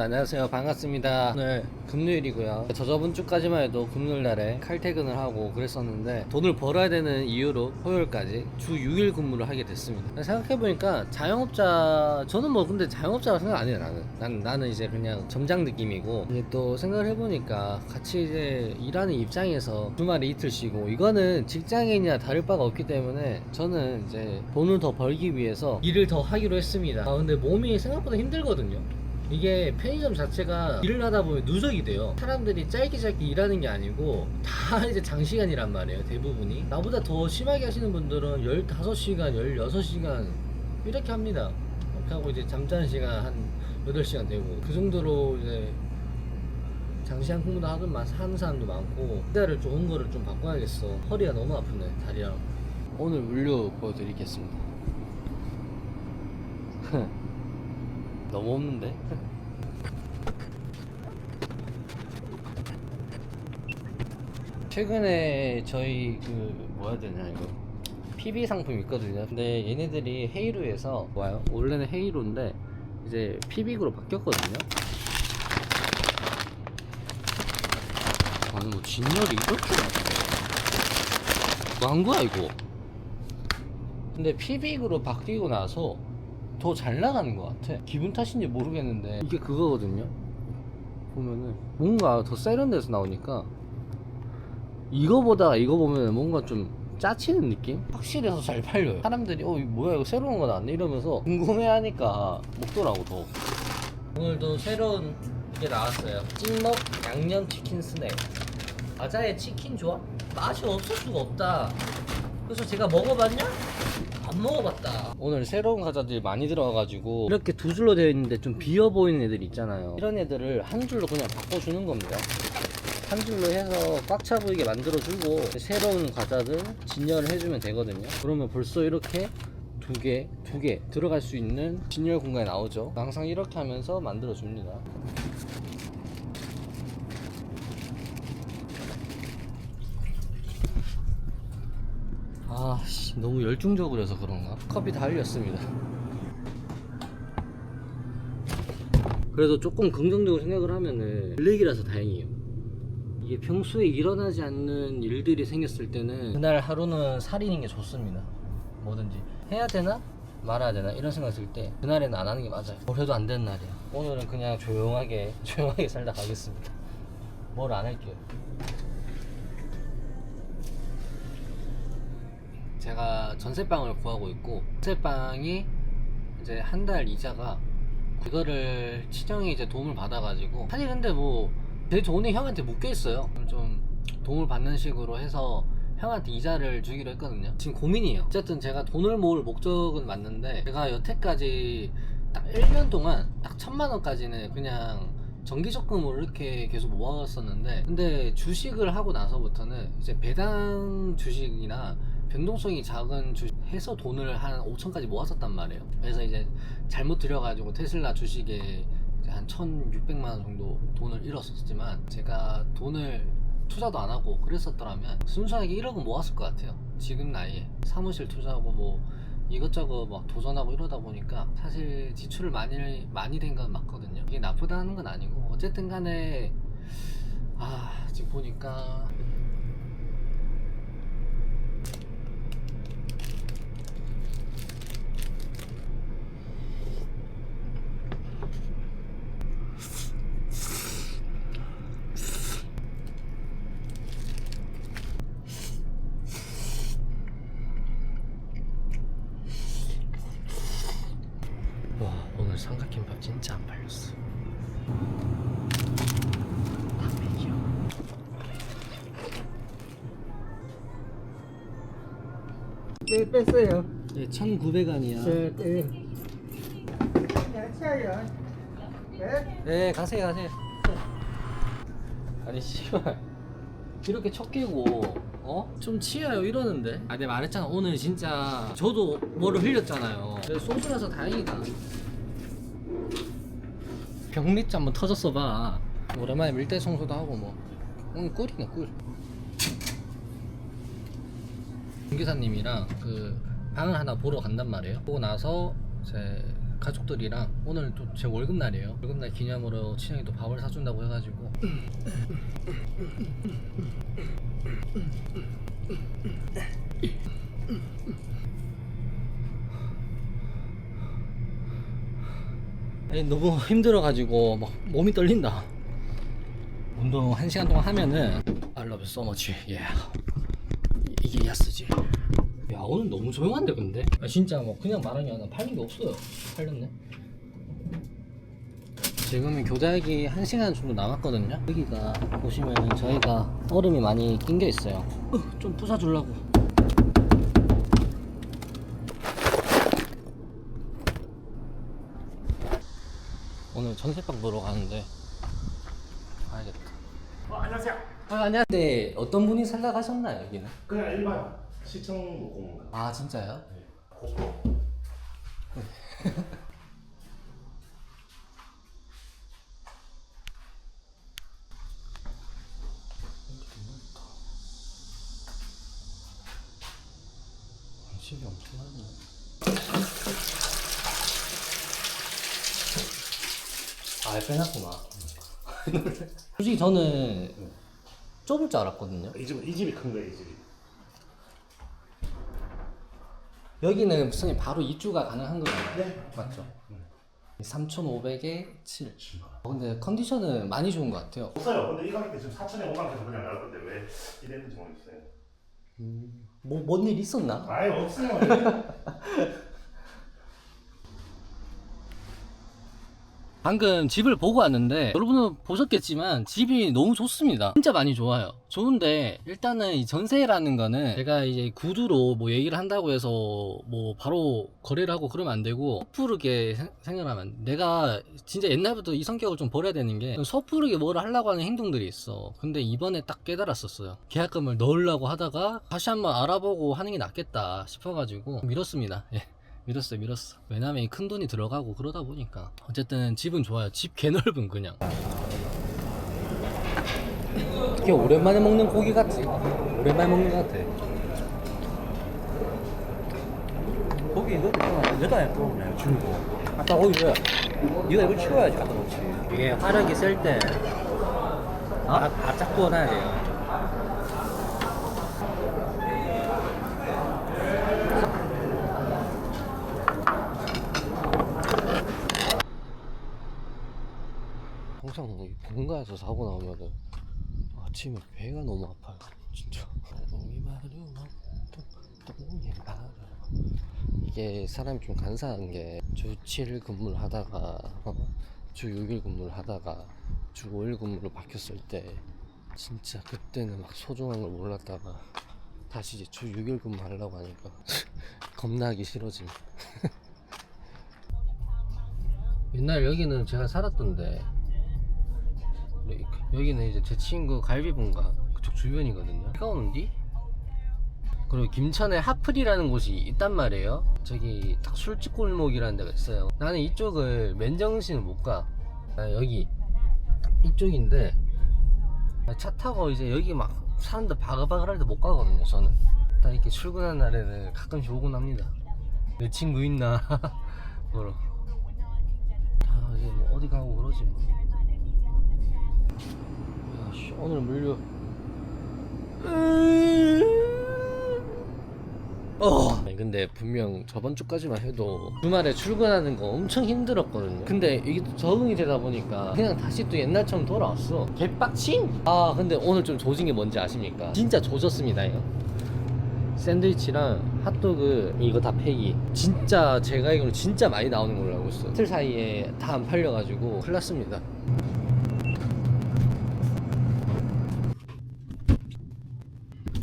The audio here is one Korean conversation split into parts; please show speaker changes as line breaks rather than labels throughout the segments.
안녕하세요. 반갑습니다. 오늘 금요일이고요. 저 저번 주까지만 해도 금요일날에 칼퇴근을 하고 그랬었는데 돈을 벌어야 되는 이유로 토요일까지 주 6일 근무를 하게 됐습니다. 생각해보니까 자영업자 저는 뭐 근데 자영업자라 생각 안 해요 나는. 난, 나는 이제 그냥 점장 느낌이고. 이제 또 생각을 해보니까 같이 이제 일하는 입장에서 주말에 이틀 쉬고 이거는 직장인이나 다를 바가 없기 때문에 저는 이제 돈을 더 벌기 위해서 일을 더 하기로 했습니다. 아 근데 몸이 생각보다 힘들거든요 이게 편의점 자체가 일을 하다 보면 누적이 돼요. 사람들이 짧게 짧게 일하는 게 아니고 다 이제 장시간이란 말이에요. 대부분이. 나보다 더 심하게 하시는 분들은 15시간, 16시간 이렇게 합니다. 이렇게 하고 이제 잠자는 시간 한 8시간 되고 그 정도로 이제 장시간 하는 마- 하는 사람도 많고 기다를 좋은 거를 좀 바꿔야겠어. 허리가 너무 아프네, 다리랑. 오늘 물류 보여드리겠습니다. 너무 없는데? 최근에 저희 그 뭐야 되냐 이거 PB 상품 있거든요. 근데 얘네들이 헤이루에서 와요. 원래는 헤이루인데 이제 PB로 바뀌었거든요. 아니 뭐 진열이 이렇게 뭐한 거야 이거? 근데 PB로 바뀌고 나서 더 잘 나가는 것 같아. 기분 탓인지 모르겠는데 이게 그거거든요. 보면은 뭔가 더 세련돼서 나오니까 이거보다 이거 보면 뭔가 좀 짜치는 느낌? 확실해서 잘 팔려요. 사람들이 어 이거 뭐야 이거 새로운 거 나왔네 이러면서 궁금해하니까 먹더라고 더. 오늘도 새로운 게 나왔어요. 찐먹 양념 치킨 스낵. 아자의 치킨 좋아? 맛이 없을 수가 없다. 그래서 제가 먹어봤냐? 안 먹어봤다. 오늘 새로운 과자들이 많이 들어와가지고 이렇게 두 줄로 되어 있는데 좀 비어 보이는 애들 있잖아요. 이런 애들을 한 줄로 그냥 바꿔주는 겁니다. 한 줄로 해서 꽉 차 보이게 만들어주고 새로운 과자들 진열을 해주면 되거든요. 그러면 벌써 이렇게 두 개, 두 개 들어갈 수 있는 진열 공간이 나오죠. 항상 이렇게 하면서 만들어줍니다. 아, 씨, 너무 열중적으로 해서 그런가? 컵이 다 흘렸습니다. 그래도 조금 긍정적으로 생각을 하면은 블랙이라서 다행이에요. 이게 평소에 일어나지 않는 일들이 생겼을 때는 그날 하루는 살이는 게 좋습니다. 뭐든지 해야 되나 말아야 되나 이런 생각 들 때 그날에는 안 하는 게 맞아요. 뭘 해도 안 되는 날이야. 오늘은 그냥 조용하게 조용하게 살다 가겠습니다. 뭘 안 할게요. 제가 전세방을 구하고 있고 전세방이 이제 한 달 이자가 그거를 친형이 이제 도움을 받아가지고 사실 근데 뭐 제 돈이 형한테 묶여 있어요. 좀 도움을 받는 식으로 해서 형한테 이자를 주기로 했거든요. 지금 고민이에요. 어쨌든 제가 돈을 모을 목적은 맞는데 제가 여태까지 딱 1년 동안 딱 천만 원까지는 그냥 정기적금으로 이렇게 계속 모아왔었는데 근데 주식을 하고 나서부터는 이제 배당 주식이나 변동성이 작은 주식 해서 돈을 한 5천까지 모았었단 말이에요. 그래서 이제 잘못 들여가지고 테슬라 주식에 한 1,600만 원 정도 돈을 잃었었지만 제가 돈을 투자도 안 하고 그랬었더라면 순수하게 1억은 모았을 것 같아요. 지금 나이에 사무실 투자하고 뭐 이것저것 막 도전하고 이러다 보니까 사실 지출을 많이 많이 된 건 맞거든요. 이게 나쁘다는 건 아니고 어쨌든 간에 아 지금 보니까 와 오늘 삼각김밥 진짜 안 팔렸어.
네, 뺐어요.
네, 1,900원이야.
네, 네. 야채요. 네.
네, 가세요, 가세요. 아니, 씨발. 이렇게 첫 끼고, 어? 좀 치여요, 이러는데? 아, 내가 말했잖아. 오늘 진짜, 저도 뭐를 흘렸잖아요. 그래서 소주라서 다행이다. 병리자 한번 터졌어 봐. 오랜만에 밀대 청소도 하고, 뭐. 오늘 꿀이네, 꿀. 중기사님이랑 그 방을 하나 보러 간단 말이에요. 보고 나서 이제 가족들이랑 오늘 또 제 월급 날이에요. 월급 날 기념으로 친형이 또 밥을 사준다고 해가지고 너무 힘들어가지고 막 몸이 떨린다. 운동 한 시간 동안 하면은 I love you so much. Yeah. 이게 야스지. 야 오늘 너무 조용한데 근데? 아, 진짜 뭐 그냥 말하기 아니라 팔린 게 없어요. 팔렸네. 지금은 교대하기 1시간 정도 남았거든요. 여기가 보시면은 저희가 얼음이 많이 낑겨 있어요. 어, 좀 부숴주려고. 오늘 전세방 보러 가는데 가야겠다.
어, 안녕하세요.
아, 안녕하세요. 네, 어떤 분이 생각하셨나요, 여기는?
그냥 일반 시청 목공가.
아, 진짜요?
네. 고프 로.
식이 엄청 많네. 아, 빼놨구나. 솔직히 저는 좁을 줄 알았거든요.
이 집은 이 집이 큰 거예요, 이 집이.
여기는 선생님 바로 입주가 가능한 거잖아요.
네.
맞죠? 3,500에 7. 어, 근데 컨디션은 많이 좋은 것 같아요.
없어요. 근데 이 가격대 지금 4천에 5만원에서 그냥 나올 건데 왜 이랬는지 모르겠어요.
뭐, 뭔 일 있었나?
아예 없어요.
방금 집을 보고 왔는데 여러분은 보셨겠지만 집이 너무 좋습니다 진짜 많이 좋아요 좋은데 일단은 이 전세라는 거는 제가 이제 구두로 뭐 얘기를 한다고 해서 뭐 바로 거래를 하고 그러면 안 되고 생- 생각하면. 내가 진짜 옛날부터 이 성격을 좀 버려야 되는 게 섣부르게 뭐를 하려고 하는 행동들이 있어 근데 이번에 딱 깨달았었어요 계약금을 넣으려고 하다가 다시 한번 알아보고 하는 게 낫겠다 싶어가지고 밀었습니다 예. 밀었어 밀었어. 왜냐면 이큰 돈이 들어가고 그러다 보니까. 어쨌든 집은 좋아요. 집 개넓은 그냥. 이게 오랜만에 먹는 고기 같지 오랜만에 먹는 것 같아.
고기 이거 여자 에 뽑네 중고. 아까 거기 왜 네가 이거 치워야지 갖다 놓지
이게 화력이 셀때 아, 바짝 구워놔야 돼요 항상 이 본가에서 사고 나오면은 아침에 배가 너무 아파요. 진짜. 이게 사람이 좀 간사한 게 주 7일 근무를 하다가 어, 주 6일 근무를 하다가 주 5일 근무로 바뀌었을 때 진짜 그때는 막 소중한 걸 몰랐다가 다시 이제 주 6일 근무 하려고 하니까 겁나 하기 싫어짐 옛날 여기는 제가 살았던데 여기- 여기는 이제 제 친구 갈비본가 그쪽 주변이거든요. 해가 오는디? 그리고 김천에 하플이라는 곳이 있단 말이에요. 저기 딱 술집 골목이라는 데가 있어요. 나는 이쪽을 맨정신을 못가. 아, 여기. 이쪽인데 아, 차 타고 이제 여기 막 사람들 바글바글 할 때 못 가거든요 저는. 딱 이렇게 출근한 날에는 가끔씩 오곤 합니다. 내 친구 있나? 뭐로. 아 이제 뭐 어디 가고 그러지 뭐 야씨 오늘 물려 어. 근데 분명 저번 주까지만 해도 주말에 출근하는 거 엄청 힘들었거든요. 근데 이게 또 적응이 되다 보니까 그냥 다시 또 옛날처럼 돌아왔어. 개빡친? 아 근데 오늘 좀 조진 게 뭔지 아십니까? 진짜 조졌습니다 이거. 샌드위치랑 핫도그 이거 다 팩이 진짜 제가 알기로 진짜 많이 나오는 걸로 알고 있어. 이틀 사이에 다 안 팔려가지고 큰일 났습니다.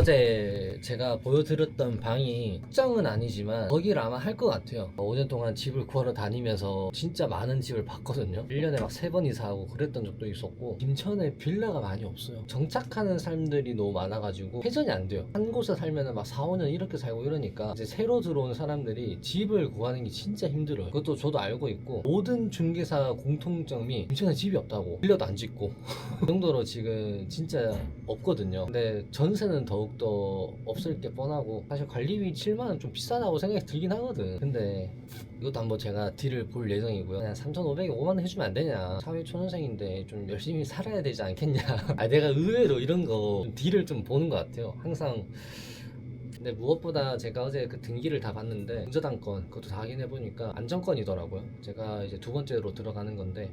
어제 제가 보여드렸던 방이 특정은 아니지만 거기를 아마 할 것 같아요. 5년 동안 집을 구하러 다니면서 진짜 많은 집을 봤거든요. 1년에 막 3번 이상하고 그랬던 적도 있었고 김천에 빌라가 많이 없어요. 정착하는 사람들이 너무 많아가지고 회전이 안 돼요. 한 곳에 살면 막 4, 5년 이렇게 살고 이러니까 이제 새로 들어온 사람들이 집을 구하는 게 진짜 힘들어요. 그것도 저도 알고 있고 모든 중개사 공통점이 김천에 집이 없다고 빌려도 안 짓고 그 정도로 지금 진짜 없거든요. 근데 전세는 더욱 더욱더 없을 게 뻔하고 사실 관리비 7만원 좀 비싸다고 생각이 들긴 하거든. 근데 이것도 한번 제가 딜을 볼 예정이고요. 그냥 3,500에 5만원 해주면 안 되냐. 사회초년생인데 좀 열심히 살아야 되지 않겠냐. 아 내가 의외로 이런 거 좀 딜을 좀 보는 것 같아요. 항상. 근데 무엇보다 제가 어제 그 등기를 다 봤는데 운전단건 그것도 다 확인해 보니까 안정권이더라고요. 제가 이제 두 번째로 들어가는 건데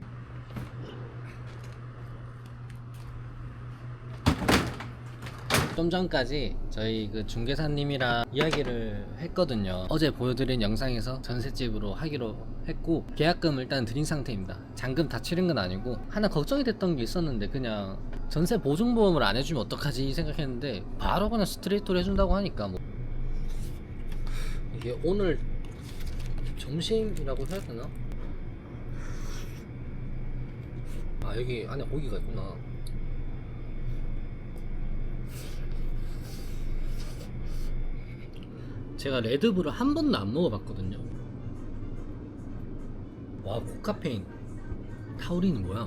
좀 전까지 저희 그 중개사님이랑 이야기를 했거든요. 어제 보여드린 영상에서 전셋집으로 하기로 했고 계약금 일단 드린 상태입니다. 잔금 다 치른 건 아니고 하나 걱정이 됐던 게 있었는데 그냥 전세 보증보험을 안 해주면 어떡하지 생각했는데 바로 그냥 스트레이트로 해준다고 하니까 뭐 이게 오늘 점심이라고 해야 되나? 아 여기 안에 고기가 있구나. 제가 레드불을 한 번도 안 먹어봤거든요. 와 코카페인 타우린이 뭐야?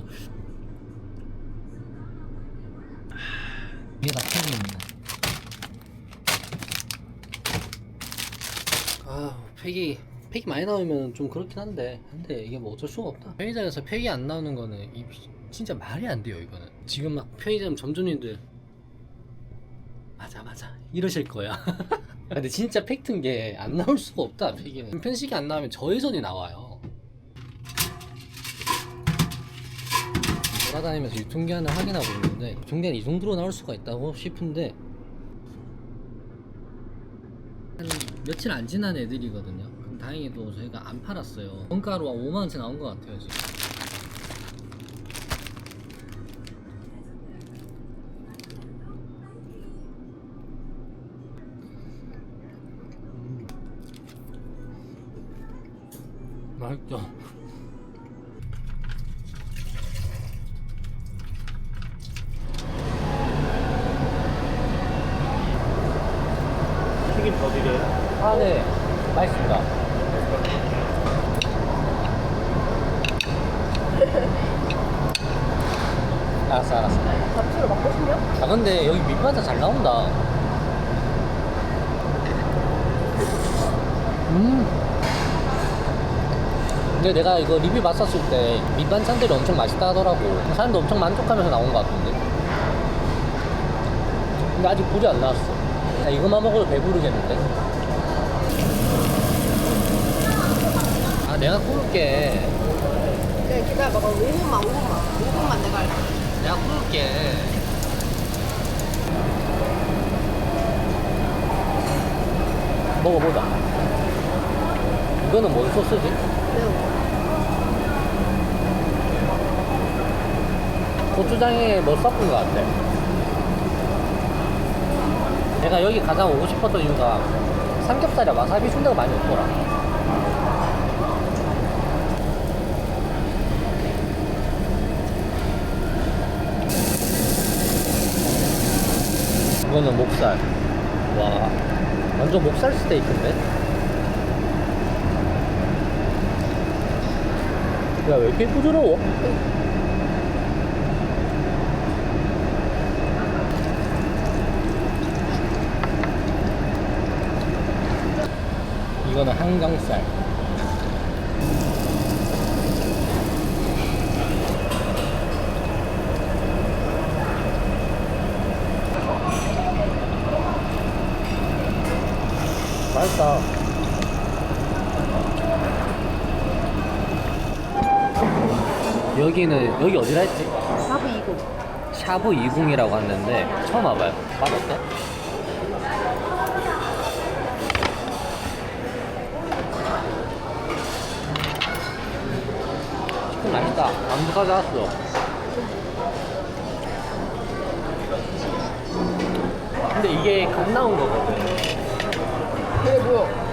아, 이게 다 팩입니다. 아 팩이 팩이 많이 나오면 좀 그렇긴 한데 근데 이게 뭐 어쩔 수가 없다. 편의점에서 팩이 안 나오는 거는 이 진짜 말이 안 돼요 이거는. 지금 막 편의점 점주님들 맞아 맞아 이러실 거야. 근데 진짜 팩트인 게 안 나올 수가 없다 팩이는 편식이 안 나오면 저회전이 나와요. 돌아다니면서 유통기한을 확인하고 있는데 유통기한이 이 정도로 나올 수가 있다고 싶은데 한 며칠 안 지난 애들이거든요. 다행히도 저희가 안 팔았어요. 원가로 한 5만원치 나온 것 같아요 지금 맛있죠?
튀김 더 드려요?
아, 네. 맛있습니다. 알았어, 알았어.
잡채로 먹고 싶냐?
아, 근데 여기 밑반찬 잘 나온다. 음. 근데 내가 이거 리뷰 봤었을 때 밑반찬들이 엄청 맛있다 하더라고. 사람도 엄청 만족하면서 나온 것 같은데. 근데 아직 불이 안 나왔어. 야, 이거만 먹어도 배부르겠는데? 아, 내가 구울게.
네, 기다려봐. 5분만, 5분만. 5분만 내가 할게.
내가 구울게. 먹어보자. 이거는 뭔 소스지? 고추장에 뭐 섞은 것 같아. 내가 여기 가장 오고 싶었던 이유가 삼겹살에 와사비 준다가 많이 없더라. 이거는 목살. 와, 완전 목살 스테이크인데? 야, 왜 이렇게 부드러워? 이거는 한강살. 맛있다. 여기는 여기 어디라 했지?
밥이 이거.
샤브 20이라고 하는데 처음 와봐요. 맛 어때? 치킨 맛있다. 안부 가져왔어. 근데 이게 갓 나온 거거든.
그래, 뭐야?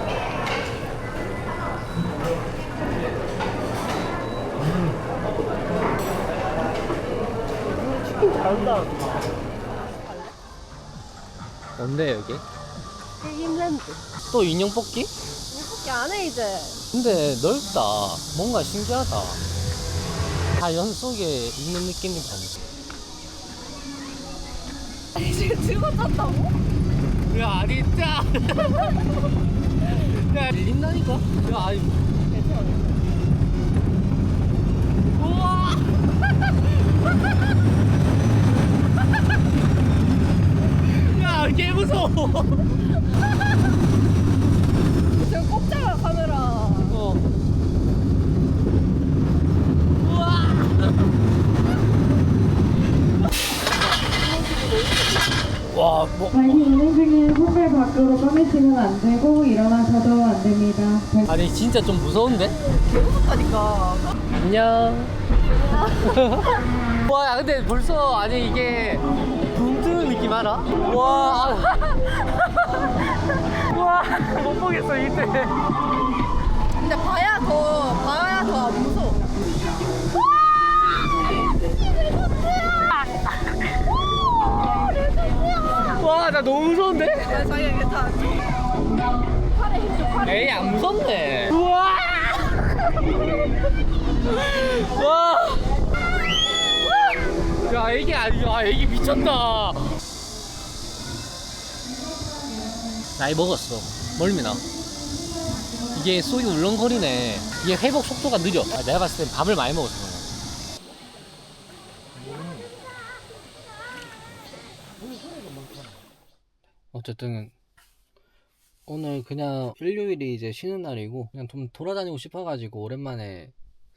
잘한다.
뭔데 여기?
튀김랜드.
또 인형 뽑기?
이렇게 안 해, 이제.
근데 넓다. 뭔가 신기하다. 자연 속에 있는 느낌이 든다.
이제 들고 잤다고?
야 진짜 야 밀린다니까 야 아이 우와 무서워
꼭 잡아 카메라.
어. 우와 와 뭐.
다시 운행 중에 손발 밖으로 꺼내시면 안 되고 일어나셔도 안 됩니다.
아니 진짜 좀 무서운데?
무섭다니까.
안녕. 와, 야, 근데 벌써 아니 이게 느낌 알아? 와, 아. 와, 못 보겠어 이때.
근데 봐야 더 봐야 더안 무서워.
와, 나 너무 무서운데?
아, 자기가 괜찮아. 팔에 힘줘 팔에.
에이, 안 무섭네. 우와. 와. 야, 애기 아니야. 애기 미쳤다. 나이 먹었어. 멀미나. 이게 속이 울렁거리네. 이게 회복 속도가 느려. 아, 내가 봤을 땐 밥을 많이 거야. 어쨌든 오늘 그냥 일요일이 이제 쉬는 날이고 그냥 좀 돌아다니고 싶어가지고 오랜만에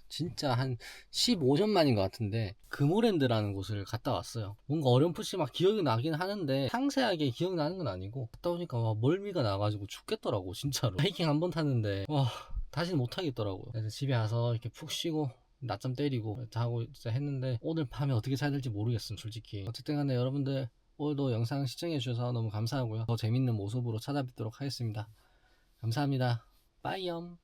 진짜 한 15년 만인 것 같은데 금오랜드라는 곳을 갔다 왔어요. 뭔가 어렴풋이 막 기억이 나긴 하는데 상세하게 기억나는 건 아니고 갔다 오니까 와 멀미가 나가지고 죽겠더라고 진짜로. 하이킹 한 번 탔는데 와 다시는 못 하겠더라고요. 그래서 집에 와서 이렇게 푹 쉬고 낮잠 때리고 자고 진짜 했는데 오늘 밤에 어떻게 자야 될지 모르겠음 솔직히. 어쨌든 간에 여러분들 오늘도 영상 시청해 주셔서 너무 감사하고요. 더 재밌는 모습으로 찾아뵙도록 하겠습니다. 감사합니다. 빠이염